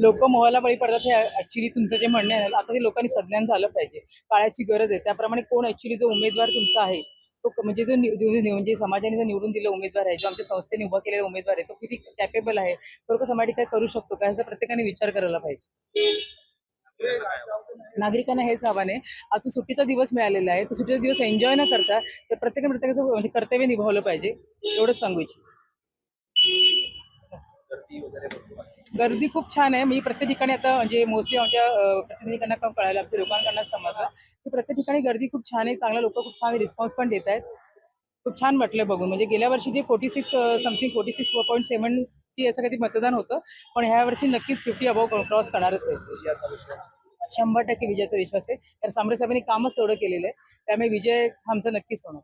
लोक मोहाला बळी पडतात हे ऍक्च्युली तुमचं जे म्हणणं आहे ना, आता ते लोकांनी संज्ञान झालं पाहिजे. काळाची गरज आहे. त्याप्रमाणे कोण ऍक्च्युली जो उमेदवार तुमचा आहे तो म्हणजे जो म्हणजे समाजाने जो निवडून दिला उमेदवार आहे जो आमच्या संस्थेने उभा केलेला उमेदवार आहे तो किती कॅपेबल आहे? खरोखर समाज काय करू शकतो का? ह्याचा प्रत्येकाने विचार करायला पाहिजे. नागरिकांना हेच आव्हान आहे. आता सुट्टीचा दिवस मिळालेला आहे. तर सुट्टीचा दिवस एन्जॉय न करता तर प्रत्येकाने प्रत्येकाचं म्हणजे कर्तव्य निभावलं पाहिजे. एवढंच सांगू इच्छित. गर्दी खूप छान आहे. मी प्रत्येक ठिकाणी आता म्हणजे मोस्टली आमच्या प्रतिनिधींना पण कळायला आमच्या लोकांकडनं समजलं. की प्रत्येक ठिकाणी गर्दी खूप छान आहे. चांगल्या लोक खूप छान रिस्पॉन्स पण देत आहेत. खूप छान वाटलं बघून. म्हणजे गेल्या वर्षी जे forty six something forty six point seventy असं काहीतरी मतदान होतं पण ह्या वर्षी नक्कीच फिफ्टी अबाव क्रॉस करणारच आहे. शंभर टक्के विजयाचा विश्वास आहे. तर सामरे साहेबांनी कामच तेवढं केलेलं आहे. त्यामुळे विजय आमचा नक्कीच होणार.